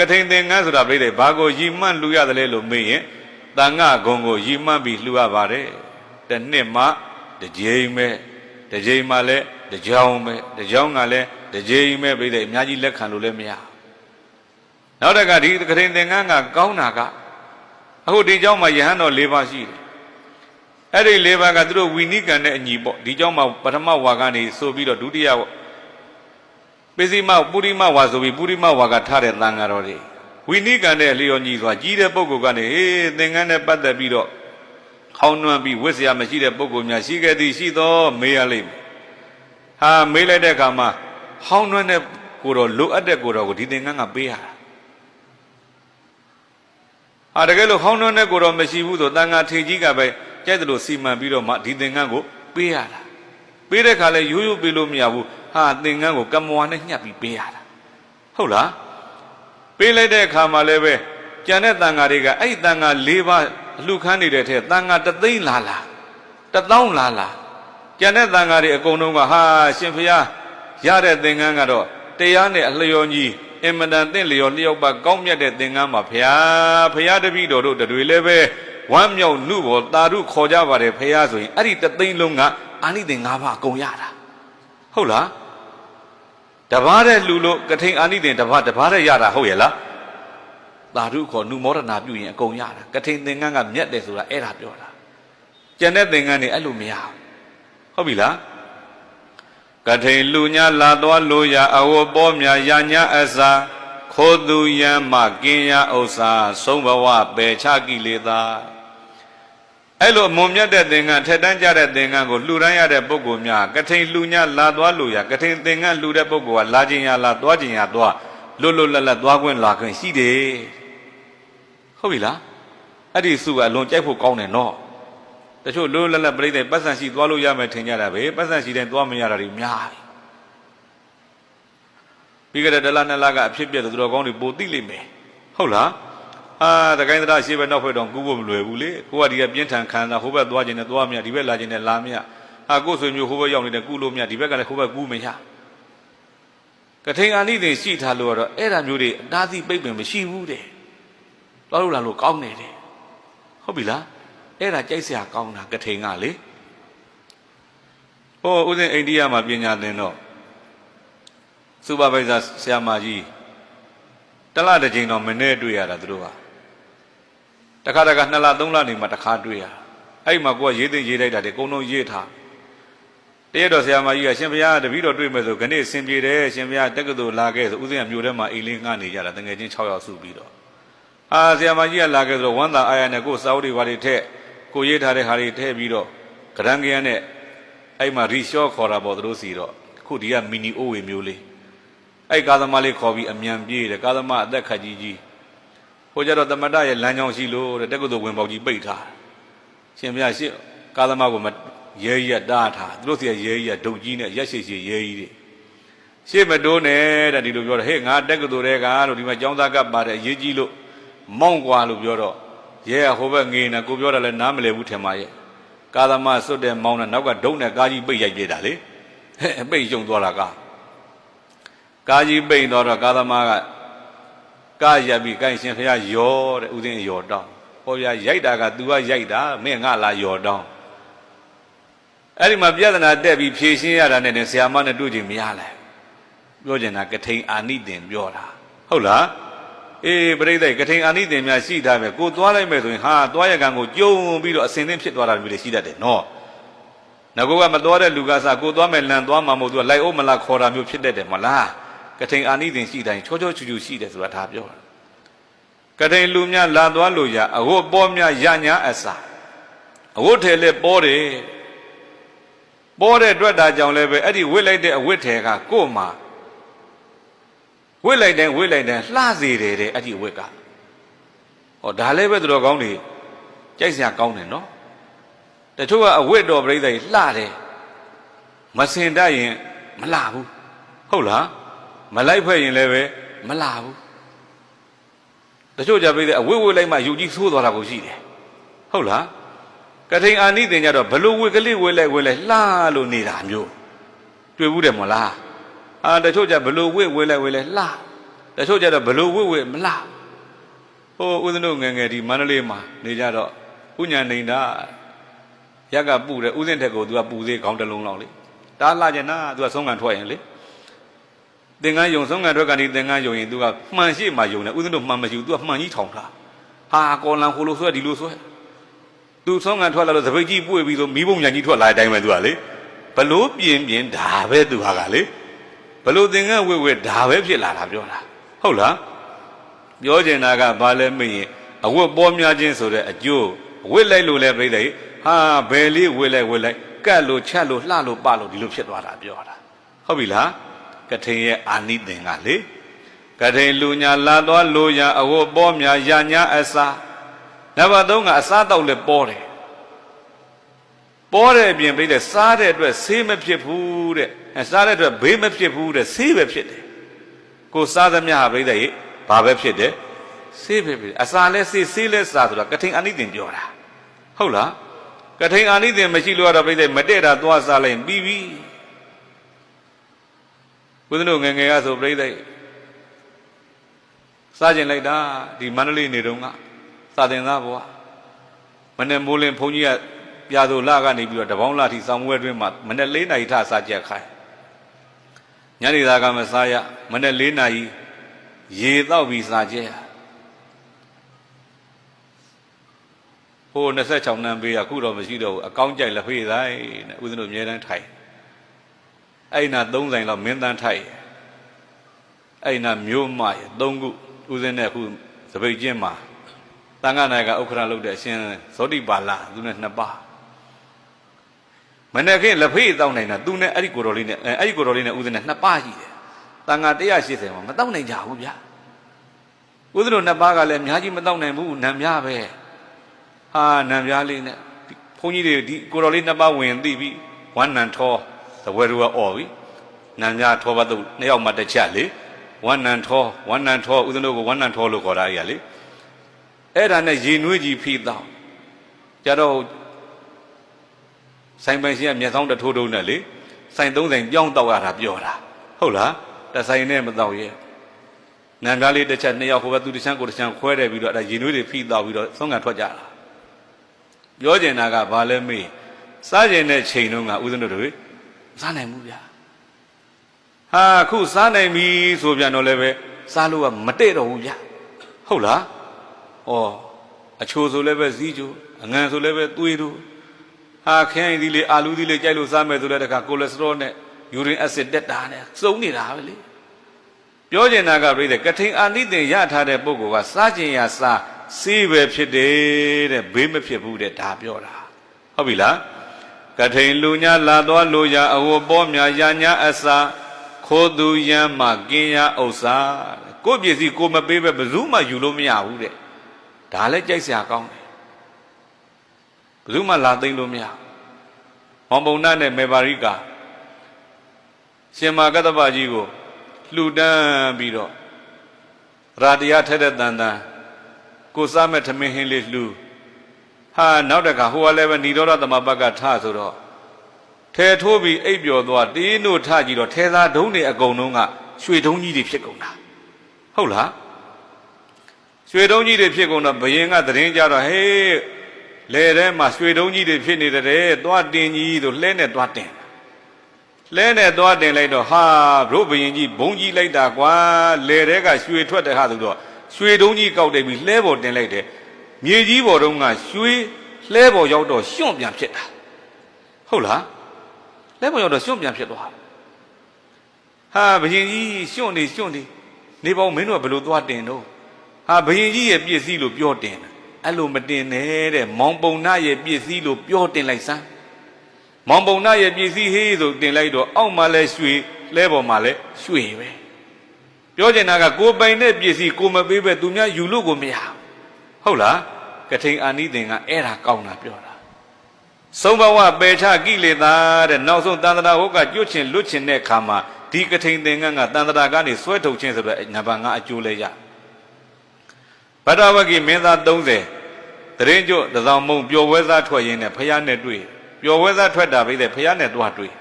ကထိန်သင်္ကန်းဆိုတာပြိတဲ့ဘာကိုရီမှန်းလှူရတယ်လဲလို့မေးရင်တန်ငါဂုံကိုရီမှန်းပြီးလှူရပါတယ်တစ်နှစ်မှတစ်ကြိမ်ပဲတစ်ကြိမ်မှလည်းတစ်ကြောင်ပဲတစ်ကြောင်ကလည်းတစ်ကြိမ်ပဲပြိတဲ့အများကြီးလက်ခံလို့လည်းမရနောက်တက်ကဒီကထိန်သင်္ကန်းကကောင်းတာကအခုဒီเจ้าမှာယဟန်တော်၄ပါးရှိတယ်အဲ့ဒီ၄ပါးကသူတို့ဝီနိကံနဲ့အညီပေါ့ဒီเจ้าမှာပထမဝါကနေဆိုပြီးတော့ဒုတိယ ပိစိမပုရိမဝါဆိုပြီးပုရိမဝါကထားတဲ့သံဃာတော်တွေဝိနည်းကံနဲ့လျော်ညီစွာကြီးတဲ့ပုဂ္ဂိုလ်ကနေဟေးသင်္ကန်းနဲ့ပတ်သက်ပြီးတော့ခေါင်းနှွမ်းပြီးဝစ်စရာမရှိတဲ့ပုဂ္ဂိုလ်များရှိခဲ့သည်ရှိသောမေးရလိမ့်မယ်။ဟာမေးလိုက်တဲ့အခါမှာဟောင်းနှွမ်းတဲ့ကိုတော်လိုအပ်တဲ့ကိုတော်ကိုဒီသင်္ကန်းကပေးရတာ။ဟာတကယ်လို့ဟောင်းနှွမ်းတဲ့ကိုတော်မရှိဘူးဆိုတန်ခါထေကြီးကပဲကြိုက်တယ်လို့စီမံပြီးတော့မှဒီသင်္ကန်းကိုပေးရတာ။ပေးတဲ့အခါလဲရိုးရိုးပေးလို့မရဘူး။ ဟာသင်္ကန်းကိုကမ္မဝါနဲ့ညှပ်ပြီးပေးရတာဟုတ်လားပေးလိုက်တဲ့အခါမှာလည်းပဲကျန်တဲ့တန်ဃာတွေကအဲ့ဒီတန်ဃာ၄ပါးအလှခန်းနေတဲ့ထဲတန်ဃာတသိန်းလာလာတသောင်းလာလာကျန်တဲ့တန်ဃာတွေအကုန်လုံးကဟာရှင်ဖျားရတဲ့သင်္ကန်းကတော့တရားနဲ့အလျော်ကြီးအင်မတန်တင့်လျော်လျောက်ပါကောင်းမြတ်တဲ့သင်္ကန်းပါဖျားဖျားတပည့်တော်တို့တွေလည်းပဲဝမ်းမြောက်နှုဘောတာရုခေါ်ကြပါတယ်ဖျားဆိုရင်အဲ့ဒီတသိန်းလုံးကအာနိသင်၅ပါးအကုန်ရတာဟုတ်လား တပားတဲ့လူလို့ကထိန်အာနိသင်တပားတပားတဲ့ရတာဟုတ်ရဲ့လားသာဓုခေါ်နုမောဒနာပြုရင်အကုန်ရတာကထိန်သင်္ကန်းကမြတ်တယ်ဆိုတာအဲ့ဒါပြောတာကျန်တဲ့သင်္ကန်းတွေအဲ့လိုမရဘူးဟုတ်ပြီလားကထိန်လူညာလာသွားလို့ရအဝပေါ်မြာယာညာအစာခိုးသူယံမကင်းရဥစ္စာသုံးဘဝပယ်ချကိလေသာ အဲ့လိုအမွန်မြတ်တဲ့သင်္ကန်းထက်တန်းကြတဲ့သင်္ကန်းကိုလှူဒန်းရတဲ့ပုဂ္ဂိုလ်များကထိန်လူညာလာသွားလို့ရကထိန်သင်္ကန်းလှူတဲ့ပုဂ္ဂိုလ်ကလာခြင်းရလာသွားခြင်းရသွားလွတ်လွတ်လပ်လပ်သွားခွင့်လာခွင့်ရှိတယ်ဟုတ်ပြီလားအဲ့ဒီစုကအလွန်ကြိုက်ဖို့ကောင်းတယ်နော်တချို့လွတ်လွတ်လပ်လပ်ပြိတဲ့ပတ်စံရှိသွားလို့ရမယ်ထင်ကြတာပဲပတ်စံရှိတဲ့သွားမရတာတွေများတယ်ပြီးကြတဲ့ဒလနှစ်လကအဖြစ်ပြတဲ့သူတော်ကောင်းတွေပိုသိလိမ့်မယ်ဟုတ်လား အာတကိုင်းတရရှေ့ဘက်နောက်ဘက်တော့ကူးဖို့မလွယ်ဘူးလေကိုကဒီကပြင်းထန်ခံတာဟိုဘက်သွားခြင်းနဲ့သွားမရဒီဘက်လာခြင်းနဲ့လာမရအာကိုယ်ဆွေမျိုးဟိုဘက်ရောက်နေတဲ့ကူးလို့မရဒီဘက်ကလည်းဟိုဘက်ကူးမရကထိန်အာနိသင်ရှိထားလို့ကတော့အဲ့ဒါမျိုးတွေအတားသီးပိတ်ပင်မရှိဘူးတဲ့တော်လို့လာလို့ကောင်းတယ်တဲ့ဟုတ်ပြီလားအဲ့ဒါကြိုက်စရာကောင်းတာကထိန်ကလေဟိုဦးဇင်းအိန္ဒိယမှာပညာသင်တော့စူပါဗိုက်ဇာဆရာမကြီးတလတစ်ချိန်တော့မနေ့တွေ့ရတာသူတို့က တခါတခါနှစ်လသုံးလနေမှတစ်ခါတွေ့ရအဲ့မှာကိုကရေးသိရေးလိုက်တာတွေအကုန်လုံးရေးထားတရက်တော်ဆရာမကြီးကရှင်ဘုရားတပည့်တော်တွေ့မယ်ဆိုခဏအစဉ်ပြေတယ်ရှင်ဘုရားတက္ကသိုလ်လာခဲ့ဆိုဦးဇင်းကမြို့ထဲမှာအိမ်လေးငှားနေကြတာတငယ်ချင်း6ယောက်စုပြီးတော့အာဆရာမကြီးကလာခဲ့ဆိုတော့ဝမ်းသာအာရနဲ့ကိုစာအုပ်တွေဘာတွေထက်ကိုရေးထားတဲ့ဟာတွေထည့်ပြီးတော့ကရန်ကရန်နဲ့အဲ့မှာရီရှော့ခေါ်တာပေါ့သူတို့စီတော့ခုဒီကမီနီအိုဝေမျိုးလေးအဲ့ကာသမားလေးခေါ်ပြီးအမြန်ပြေးတယ်ကာသမားအသက်ခတ်ကြီးကြီး ဟိုကြတော့တမတရဲ့လမ်းကြောင်းရှိလို့တဲ့တက္ကသိုလ်ဝင်ပေါက်ကြီးပိတ်ထားရှင်ဘုရားရှေ့ကာသမားကိုမရဲကြီးကတားထားသူတို့စီကရဲကြီးကဒုတ်ကြီးနဲ့ရက်ရှိရှိရဲကြီးတွေရှေ့မတိုးနဲ့တဲ့ဒီလိုပြောတယ်ဟေ့ငါတက္ကသိုလ်တွေကလို့ဒီမှာကျောင်းသားကပါတယ်အရေးကြီးလို့မောင်းကွာလို့ပြောတော့ရဲကဟိုဘက်ငေးနေကိုပြောတာလည်းနားမလည်ဘူးထင်ပါရဲ့ကာသမားစွတ်တဲ့မောင်းနဲ့နောက်ကဒုံနဲ့ကားကြီးပိတ်ရိုက်ပြတာလေဟဲ့ပိတ်ယုံသွားတာကားကားကြီးပိတ်တော့ကာသမားက ကားရပ်ပြီးကိုင်းရှင်ဖះယောတဲ့ဥစဉ်ယောတောင်းဟောပြရိုက်တာက तू ကရိုက်တာမင်းငါလာယောတောင်းအဲ့ဒီမှာပြဿနာတက်ပြီးဖြေရှင်းရတာနဲ့ဆရာမနဲ့တွေ့ကြည့်မရလဲပြောချင်တာကထိန်အာနိသင်ပြောတာဟုတ်လားအေးပြိဿကထိန်အာနိသင်များရှိထားမယ်ကိုသွားလိုက်မယ်ဆိုရင်ဟာသွားရကံကိုကြုံပြီးတော့အစင်သင်းဖြစ်သွားတာမျိုးတွေရှိတတ်တယ်နော်ငါကမသွားတဲ့လူကစားကိုသွားမယ်လန်သွားမှာမဟုတ်သူကလိုက်အိုးမလားခေါ်တာမျိုးဖြစ်တတ်တယ်မလား ကထိန်အာနိသင်ရှိတိုင်းချောချောချူချူရှိတယ်ဆိုတာဒါပြောတာကထိန်လူများလာသွားလို့ရအဝတ်ပေါ်များရညာအစာအဝတ်ထဲလဲပေါ်တယ်ပေါ်တဲ့အတွက်ဒါကြောင့်လည်းပဲအဲ့ဒီဝစ်လိုက်တဲ့အဝတ်ထဲကကို့မှာဝစ်လိုက်တိုင်းဝစ်လိုက်တိုင်းလှစေတယ်တဲ့အဲ့ဒီဝစ်ကဟောဒါလည်းပဲသူတော်ကောင်းတွေကြိုက်စရာကောင်းတယ်နော်တချို့ကအဝတ်တော်ပြိဿကြီးလှတယ်မစင်တတ်ရင်မလှဘူးဟုတ်လား မလိုက်ဖွဲ့ရင်လည်းပဲမလှဘူးတချို့ကြပြိဿအဝတ်ဝတ်လိုက်မှယူကြီးသိုးသွားတာကိုရှိတယ်ဟုတ်လားကထိန်အာနိသင်ကြတော့ဘလို့ဝက်ကလေးဝဲလိုက်ဝဲလိုက်လှလို့နေတာမျိုးတွေ့ဘူးတယ်မလားအာတချို့ကြဘလို့ဝက်ဝဲလိုက်ဝဲလိုက်လှတချို့ကျတော့ဘလို့ဝစ်ဝစ်မလားဟိုဦးဇင်းတို့ငယ်ငယ်ဒီမန္တလေးမှာနေကြတော့ဥညာနေတာရက်ကပူတယ်ဥစဉ်ထက်ကိုသူကပူသေးခေါင်းတစ်လုံးလောက်လေတားလာကျင်နာသူကဆုံးကန်ထွက်ရင်လေ သင်္ကန်းယုံဆုံးကန်ထွက်ကနေသင်္ကန်းယုံရင်သူကမှန်ရှိမှယုံတယ်ဥစဉ်တို့မှန်မရှိဘူးသူကမှန်ကြီးထောင်ထားဟာကော်လန်ဟိုလိုဆွဲဒီလိုဆွဲသူဆုံးကန်ထွက်လာလို့သပိတ်ကြီးပွေပြီးဆိုမိဘုံညာကြီးထွက်လာတဲ့အတိုင်းပဲသူကလေဘလို့ပြင်းပြင်းဒါပဲသူဟာကလေဘလို့သင်္ကန်းဝစ်ဝစ်ဒါပဲဖြစ်လာတာပြောတာဟုတ်လားပြောချင်တာကဘာလဲမင်းရင်အဝတ်ပေါ်များခြင်းဆိုတဲ့အကျိုးဝစ်လိုက်လို့လဲပြိတယ်ဟာဘယ်လေးဝစ်လိုက်ဝစ်လိုက်ကတ်လို့ချက်လို့လှလို့ပလို့ဒီလိုဖြစ်သွားတာပြောတာဟုတ်ပြီလား ကထိန်ရဲ့အာနိသင်ကလေကထိန်လူညာလာသွားလူညာအဝတ်ပေါ်များရညာအစာနံပါတ်3ကအစားတောက်လဲပေါ်တယ်ပေါ်တဲ့အပြင်ပြိတယ်စားတဲ့အတွက်ဆေးမဖြစ်ဘူးတဲ့အဲစားတဲ့အတွက်ဘေးမဖြစ်ဘူးတဲ့ဆေးပဲဖြစ်တယ်ကိုစားသမျှဟာပြိတယ်ဘာပဲဖြစ်တယ်ဆေးပဲဖြစ်တယ်အစာလဲဆေးဆေးလဲစားဆိုတာကထိန်အာနိသင်ပြောတာဟုတ်လားကထိန်အာနိသင်မရှိလို့ကတော့ပြိတယ်မတည့်တာသွားစားလိုက်ရင်ပြီး ပြီဘုရားတို့ငယ်ငယ်ကဆိုပြိတယ်စားကျင်လိုက်တာဒီမန္တလေးနေတုန်းကစာတင်သားဘွားမနေ့မိုးလင်းဘုန်းကြီးကပြာသူလကနေပြီးတော့တပေါင်းလာထိစောင်းဝဲတွင်းမှာမနေ့၄နာရီထစားကြက်ခိုင်းညနေသားကမစားရမနေ့၄နာရီရေတော့ပြီးစားကြက်ဟို26နန်းပေးကခုတော့မရှိတော့ဘူးအကောင်းကြိုက်လက်ဖေးတိုင်းတဲ့ဦးဇင်းတို့အများတန်းထိုင် အဲ့နာ3ဆိုင်လောက်မင်းတန်းထိုင်အဲ့နာမျိုးမရ3ခုဦးဇင်းနဲ့ခုစပိတ်ကျင်းမှာတန်ခါနိုင်ကဥက္ခရလုပ်တဲ့အရှင်ဇောတိပါလာသူနဲ့နှစ်ပါးမနေ့ကလက်ဖေးတောင်းနိုင်တာသူနဲ့အဲ့ဒီကိုတော်လေးနဲ့အဲ့ဒီကိုတော်လေးနဲ့ဦးဇင်းနဲ့နှစ်ပါးရှိတယ်တန်ခါ180မှာမတောင်းနိုင်ကြဘူးဗျာဦးဇင်းတို့နှစ်ပါးကလည်းအများကြီးမတောင်းနိုင်ဘူးနံများပဲဟာနံများလေးနဲ့ဘုန်းကြီးတွေဒီကိုတော်လေးနှစ်ပါးဝင်သိပြီဝမ်းနံထော သဝဲရူကអော်ပြီနံများထောပတ်သူနှစ်ယောက်မှတစ်ချက်လေဝမ်းနံထောဝမ်းနံထောဦးဇင်းတို့ကဝမ်းနံထောလို့ခေါ်တာကြီးကလေအဲ့ဒါနဲ့ရေနွေးကြီးဖိတော့ကြတော့ဆိုင်ပိုင်ရှင်ကမျက်စောင်းတထိုးထုံးနဲ့လေဆိုင်သုံးဆိုင်ကြောင်းတော့ရတာပြောတာဟုတ်လားတဆိုင်နဲ့မတော့ရဲ့နံပြားလေးတစ်ချက်နှစ်ယောက်ဟိုဘက်သူတစ်ချမ်းကိုတစ်ချမ်းခွဲတယ်ပြီးတော့အဲ့ဒါရေနွေးတွေဖိတော့ပြီးတော့ဆုံးကန်ထွက်ကြတာပြောကျင်တာကဘာလဲမေးစားကျင်တဲ့ချိန်တုန်းကဦးဇင်းတို့တွေ စားနိုင်မှုဗျာဟာခုစားနိုင်ပြီဆိုပြန်တော့လည်းပဲစားလို့ကမတည့်တော့ဘူးဗျာဟုတ်လားဩအချိုဆိုလည်းပဲဇီးချိုအငံဆိုလည်းပဲသွေးတို့ဟာခင်းရင်ဒီလေအာလူဒီလေကြိုက်လို့စားမယ်ဆိုလည်းတခါကိုလက်စထရောနဲ့ယူရင်အက်ဆစ်တက်တာနဲ့စုံနေတာပဲလေပြောကျင်တာကပြိတဲ့ကထိန်အာနိသင်ရထားတဲ့ပုဂ္ဂိုလ်ကစားကျင်ရစားစေးပဲဖြစ်တယ်တဲ့ဘေးမဖြစ်ဘူးတဲ့ဒါပြောတာဟုတ်ပြီလား ကထိန်လူညာလာသွားလူညာအဝပေါ်များရညာအစာခိုးသူရမ်းမှကင်းရဥစ္စာကိုယ့်ပစ္စည်းကိုမပေးပဲဘယ်သူမှယူလို့မရဘူးတဲ့ဒါလည်းကြိုက်စရာကောင်းတယ်ဘယ်သူမှလာသိမ့်လို့မရမောင်ပုံနာနဲ့မေပါရိကာရှင်မာကတ္တပကြီးကိုလှူဒန်းပြီးတော့ရာတရားထက်တဲ့တန်တန်ကိုစားမဲ့ထမင်းဟင်းလေးလှူ ဟာနောက်တခါဟိုကလည်းပဲဏိရောဓသမဘက်ကထဆိုတော့ထဲထိုးပြီးအိပ်ပျော်သွားတင်းတို့ထကြည့်တော့ထဲသားဒုံးတွေအကုန်လုံးကရွှေဒုံးကြီးတွေဖြစ်ကုန်တာဟုတ်လားရွှေတုံးကြီးတွေဖြစ်ကုန်တော့ဘယင်ကသတင်းကြတော့ဟေးလေထဲမှာရွှေတုံးကြီးတွေဖြစ်နေတယ်သွားတင်ကြီးတို့လှဲနဲ့သွားတင်လဲနဲ့သွားတင်လိုက်တော့ဟာဘုဘယင်ကြီးဘုံကြီးလိုက်တာကွာလေထဲကရွှေထွက်တဲ့ဟာဆိုတော့ရွှေတုံးကြီးကောက်တယ်ပြီးလှဲပေါ်တင်လိုက်တယ် မြေကြီးပေါ်တုန်းကရွှေလှဲပေါ်ရောက်တော့ရှွန့်ပြန်ဖြစ်တာဟုတ်လားလှဲပေါ်ရောက်တော့ရှွန့်ပြန်ဖြစ်သွားဟာဘယင်ကြီးရှွန့်နေရှွန့်နေနေပေါင်းမင်းတို့ကဘယ်လိုသွားတင်တော့ဟာဘယင်ကြီးရဲ့ပြည့်စည်လို့ပြောတင်တာအဲ့လိုမတင်နဲ့တဲ့မောင်ပုံနာရဲ့ပြည့်စည်လို့ပြောတင်လိုက်စမ်းမောင်ပုံနာရဲ့ပြည့်စည်ဟေးဆိုတင်လိုက်တော့အောက်မှာလဲရွှေလဲပေါ်မှာလဲရွှေပဲပြောချင်တာကကိုပိုင်တဲ့ပြည့်စည်ကိုမပေးပဲသူများယူလို့ကိုမရဟုတ်လား ကထိန်အာနိသင်ကအဲ့ဒါကောင်းတာပြောတာသုံးဘဝပယ်ချကိလေသာတဲ့နောက်ဆုံးတန်တရာဟုတ်ကကျွတ်ချင်လွတ်ချင်တဲ့ခါမှာဒီကထိန်သင်္ကန်းကတန်တရာကနေဆွဲထုတ်ခြင်းဆိုတော့နံပါတ်5အကျိုးလဲရဗတ္တဝကိမင်းသား30တရင်ကျွတ်တစောင်းမုံပျော်ဝဲစားထွက်ရင်းနဲ့ဖះနဲ့တွေ့ပျော်ဝဲစားထွက်တာပဲတဲ့ဖះနဲ့တွားတွေ့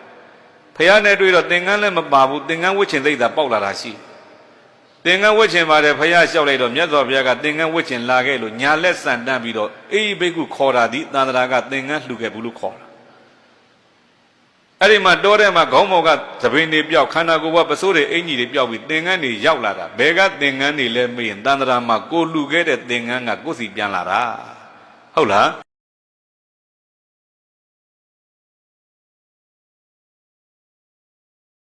ဖះနဲ့တွေ့တော့သင်္ကန်းလည်းမပါဘူးသင်္ကန်းဝှချင်သိတာပေါက်လာတာရှိ သင်္ကန်းဝတ်ချင်ပါတယ်ဖះလျှောက်လိုက်တော့မြတ်စွာဘုရားကသင်္ကန်းဝတ်ချင်လာခဲ့လို့ညာလက်ဆန်တန်းပြီးတော့အေးဘိက္ခုခေါ်တာဒီသန္တရာကသင်္ကန်းလှူခဲ့ဘူးလို့ခေါ်တာအဲ့ဒီမှာတောထဲမှာခေါင်းမောကသပင်တွေပြောက်ခန္ဓာကိုယ်ကပစိုးတွေအင်ကြီးတွေပြောက်ပြီးသင်္ကန်းတွေရောက်လာတာဘယ်ကသင်္ကန်းတွေလဲမေးရင်သန္တရာမှာကိုလှူခဲ့တဲ့သင်္ကန်းကကိုယ့်စီပြန်လာတာဟုတ်လား